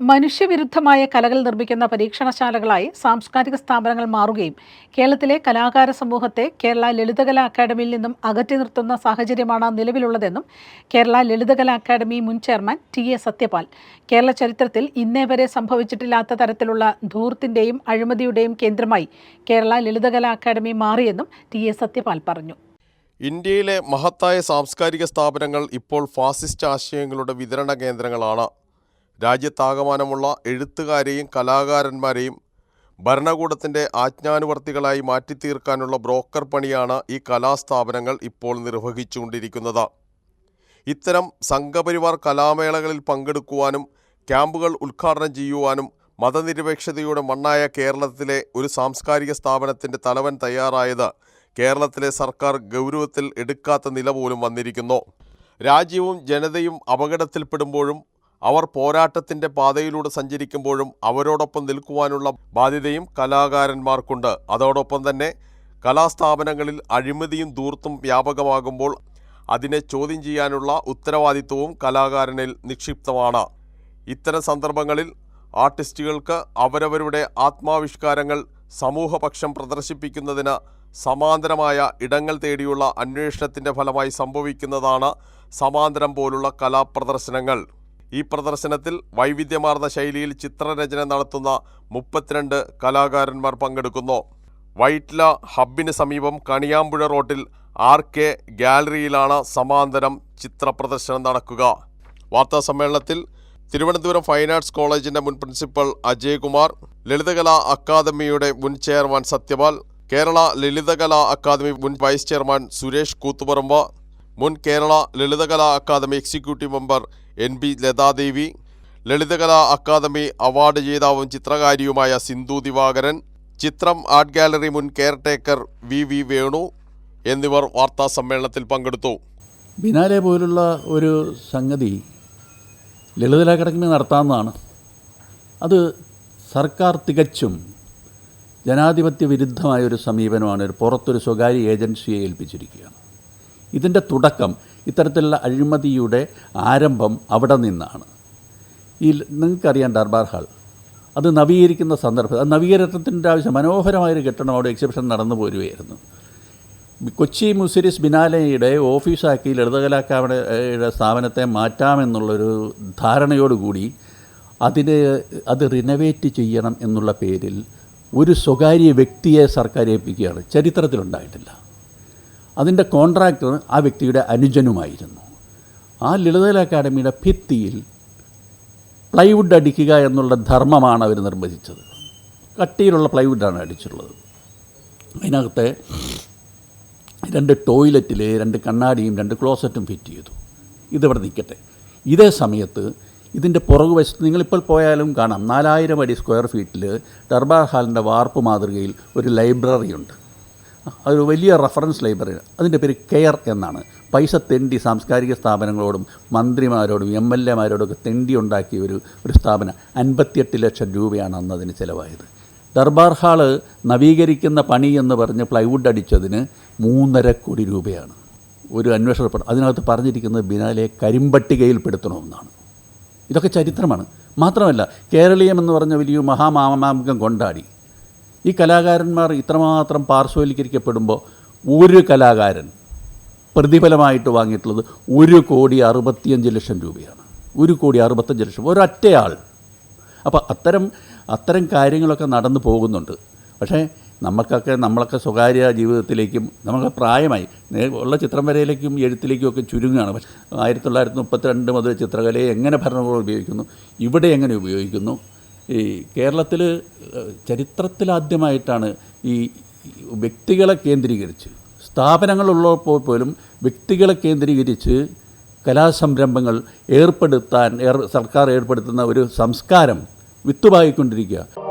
മനുഷ്യവിരുദ്ധമായ കലകൾ നിർമ്മിക്കുന്ന പരീക്ഷണശാലകളായി സാംസ്കാരിക സ്ഥാപനങ്ങൾ മാറുകയും കേരളത്തിലെ കലാകാര സമൂഹത്തെ കേരള ലളിതകലാ അക്കാദമിയിൽ നിന്നും അകറ്റി നിർത്തുന്ന സാഹചര്യമാണ് നിലവിലുള്ളതെന്നും കേരള ലളിതകലാ അക്കാദമി മുൻ chairman T A Sathyapal. Kerala ചരിത്രത്തിൽ ഇന്നേ വരെ സംഭവിച്ചിട്ടില്ലാത്ത തരത്തിലുള്ള ധൂർത്തിന്റെയും അഴിമതിയുടെയും കേന്ദ്രമായി കേരള ലളിതകലാ അക്കാദമി മാറിയെന്നും ടി എ സത്യപാൽ പറഞ്ഞു. ഇന്ത്യയിലെ മഹത്തായ സാംസ്കാരിക സ്ഥാപനങ്ങൾ ഇപ്പോൾ ഫാസിസ്റ്റ് ആശയങ്ങളുടെ വിതരണ കേന്ദ്രങ്ങളാണ്. രാജ്യത്താകമാനമുള്ള എഴുത്തുകാരെയും കലാകാരന്മാരെയും ഭരണകൂടത്തിന്റെ ആജ്ഞാനുവർത്തികളായി മാറ്റിത്തീർക്കാനുള്ള ബ്രോക്കർ പണിയാണ് ഈ കലാസ്ഥാപനങ്ങൾ ഇപ്പോൾ നിർവഹിച്ചുകൊണ്ടിരിക്കുന്നത്. ഇത്തരം സംഘപരിവാർ കലാമേളകളിൽ പങ്കെടുക്കുവാനും ക്യാമ്പുകൾ ഉദ്ഘാടനം ചെയ്യുവാനും മതനിരപേക്ഷതയുടെ മണ്ണായ കേരളത്തിലെ ഒരു സാംസ്കാരിക സ്ഥാപനത്തിന്റെ തലവൻ തയ്യാറായത് കേരളത്തിലെ സർക്കാർ ഗൗരവത്തിൽ എടുക്കാത്ത നില പോലും വന്നിരിക്കുന്നു. രാജ്യവും ജനതയും അപകടത്തിൽപ്പെടുമ്പോഴും അവർ പോരാട്ടത്തിന്റെ പാതയിലൂടെ സഞ്ചരിക്കുമ്പോഴും അവരോടൊപ്പം നിൽക്കുവാനുള്ള ബാധ്യതയും കലാകാരന്മാർക്കുണ്ട്. അതോടൊപ്പം തന്നെ കലാസ്ഥാപനങ്ങളിൽ അഴിമതിയും ദൂർത്തും വ്യാപകമാകുമ്പോൾ അതിനെ ചോദ്യം ചെയ്യാനുള്ള ഉത്തരവാദിത്വവും കലാകാരനിൽ നിക്ഷിപ്തമാണ്. ഇത്തരം സന്ദർഭങ്ങളിൽ ആർട്ടിസ്റ്റുകൾക്ക് അവരവരുടെ ആത്മാവിഷ്കാരങ്ങൾ സമൂഹപക്ഷം പ്രദർശിപ്പിക്കുന്നതിന് സമാന്തരമായ ഇടങ്ങൾ തേടിയുള്ള അന്വേഷണത്തിന്റെ ഫലമായി സംഭവിക്കുന്നതാണ് സമാന്തരം പോലുള്ള കലാപ്രദർശനങ്ങൾ. ഈ പ്രദർശനത്തിൽ വൈവിധ്യമാർന്ന ശൈലിയിൽ ചിത്രരചന നടത്തുന്ന മുപ്പത്തിരണ്ട് കലാകാരന്മാർ പങ്കെടുക്കുന്നു. വൈറ്റ്ല ഹബിന് സമീപം കണിയാമ്പുഴ റോട്ടിൽ ആർ കെ ഗാലറിയിലാണ് സമാന്തരം ചിത്ര പ്രദർശനം നടക്കുക. വാർത്താ സമ്മേളനത്തിൽ തിരുവനന്തപുരം ഫൈൻ ആർട്സ് കോളേജിന്റെ മുൻ പ്രിൻസിപ്പൽ അജയ്കുമാർ ലളിതകലാ അക്കാദമിയുടെ മുൻ ചെയർമാൻ സത്യപാൽ കേരള ലളിതകലാ അക്കാദമി മുൻ വൈസ് ചെയർമാൻ സുരേഷ് കൂത്തുപറമ്പ് മുൻ Kerala Lalithakala academy executive member N B Lathadevi Lalithakala academy award ജേതാവും ചിത്രകാരിയുമായ സിന്ധു ദിവാകരൻ ചിത്രം ആർട്ട് ഗാലറി മുൻ കെയർടേക്കർ വി വി വേണു എന്നിവർ വാർത്താ സമ്മേളനത്തിൽ പങ്കെടുത്തു. ബിനാലെ പോലുള്ള ഒരു സംഗതി ലളിതല അക്കാദമി നടത്താവുന്നതാണ്. അത് സർക്കാർ തികച്ചും ജനാധിപത്യ വിരുദ്ധമായ ഒരു സമീപനമാണ്. ഒരു പുറത്തൊരു സ്വകാര്യ ഏജൻസിയെ ഏൽപ്പിച്ചിരിക്കുകയാണ്. ഇതിന്റെ തുടക്കം ഇത്തരത്തിലുള്ള അഴിമതിയുടെ ആരംഭം അവിടെ നിന്നാണ്. ഈ നിങ്ങൾക്കറിയാം ദർബാർ ഹാൾ. അത് നവീകരിക്കുന്ന സന്ദർഭം അത് നവീകരണത്തിന്റെ ആവശ്യം മനോഹരമായൊരു കെട്ടിടം അവിടെ എക്സിബിഷൻ നടന്നു പോരുകയായിരുന്നു. കൊച്ചി മുസിരിസ് ബിനാലയുടെ ഓഫീസാക്കി ലളിതകലാക്കാരുടെ സ്ഥാപനത്തെ മാറ്റാമെന്നുള്ളൊരു ധാരണയോടുകൂടി അതിന് അത് റിനോവേറ്റ് ചെയ്യണം എന്നുള്ള പേരിൽ ഒരു സ്വകാര്യ വ്യക്തിയെ സർക്കാർ ഏൽപ്പിക്കുകയാണ്. ചരിത്രത്തിലുണ്ടായിട്ടില്ല. അതിന്റെ കോൺട്രാക്ടർ ആ വ്യക്തിയുടെ അനുജനുമായിരുന്നു. ആ ലളിതകല അക്കാദമിയുടെ ഭിത്തിയിൽ പ്ലൈവുഡ് അടിക്കുക എന്നുള്ള ധർമ്മമാണ് അവർ നിർവചിച്ചത്. കട്ടിയിലുള്ള പ്ലൈവുഡാണ് അടിച്ചിട്ടുള്ളത്. അതിനകത്ത് രണ്ട് ടോയ്ലറ്റിൽ രണ്ട് കണ്ണാടിയും രണ്ട് ക്ലോസറ്റും ഫിറ്റ് ചെയ്തു. ഇതിവിടെ നിൽക്കട്ടെ. ഇതേ സമയത്ത് ഇതിന്റെ പുറകുവശത്ത് നിങ്ങളിപ്പോൾ പോയാലും കാണാം നാലായിരം അടി സ്ക്വയർ ഫീറ്റിൽ ദർബാർ ഹാളിന്റെ വാർപ്പ് മാതൃകയിൽ ഒരു ലൈബ്രറി ഉണ്ട്. അതൊരു വലിയ റഫറൻസ് ലൈബ്രറി അതിന്റെ പേര് കെയർ എന്നാണ്. പൈസ തെണ്ടി സാംസ്കാരിക സ്ഥാപനങ്ങളോടും മന്ത്രിമാരോടും എം എൽ എമാരോടൊക്കെ തെണ്ടി ഉണ്ടാക്കിയ ഒരു ഒരു സ്ഥാപനം. അൻപത്തിയെട്ട് ലക്ഷം രൂപയാണ് അന്ന് അതിന് ചിലവായത്. ദർബാർ ഹാൾ നവീകരിക്കുന്ന പണി എന്ന് പറഞ്ഞ് പ്ലൈവുഡ് അടിച്ചതിന് മൂന്നര കോടി രൂപയാണ്. ഒരു അന്വേഷണ റിപ്പോർട്ട് അതിനകത്ത് പറഞ്ഞിരിക്കുന്നത് ബിനാലെ കരിമ്പട്ടികയിൽപ്പെടുത്തണമെന്നാണ്. ഇതൊക്കെ ചരിത്രമാണ്. മാത്രമല്ല കേരളീയം എന്ന് പറഞ്ഞ വലിയ മഹാമാമാമുഖം കൊണ്ടാടി. ഈ കലാകാരന്മാർ ഇത്രമാത്രം പാർശ്വവൽക്കരിക്കപ്പെടുമ്പോൾ ഒരു കലാകാരൻ പ്രതിഫലമായിട്ട് വാങ്ങിയിട്ടുള്ളത് ഒരു കോടി അറുപത്തിയഞ്ച് ലക്ഷം രൂപയാണ്. ഒരു കോടി അറുപത്തഞ്ച് ലക്ഷം. ഒരൊറ്റയാൾ. അപ്പോൾ അത്തരം അത്തരം കാര്യങ്ങളൊക്കെ നടന്നു പോകുന്നുണ്ട്. പക്ഷേ നമുക്കൊക്കെ നമ്മളൊക്കെ സ്വകാര്യ ജീവിതത്തിലേക്കും നമുക്ക് പ്രായമായി ഉള്ള ചിത്രം വരയിലേക്കും എഴുത്തിലേക്കും ഒക്കെ ചുരുങ്ങുകയാണ്. പക്ഷേ ആയിരത്തി തൊള്ളായിരത്തി മുപ്പത്തിരണ്ട് മുതൽ ചിത്രകലയെ എങ്ങനെ ഭരണകൂടം ഉപയോഗിക്കുന്നു ഇവിടെ എങ്ങനെ ഉപയോഗിക്കുന്നു ഈ കേരളത്തിൽ ചരിത്രത്തിലാദ്യമായിട്ടാണ് ഈ വ്യക്തികളെ കേന്ദ്രീകരിച്ച് സ്ഥാപനങ്ങളുള്ളപ്പോൾ പോലും വ്യക്തികളെ കേന്ദ്രീകരിച്ച് കലാസംരംഭങ്ങൾ ഏർപ്പെടുത്താൻ സർക്കാർ ഏർപ്പെടുത്തുന്ന ഒരു സംസ്കാരം വിത്തുപായിക്കൊണ്ടിരിക്കുക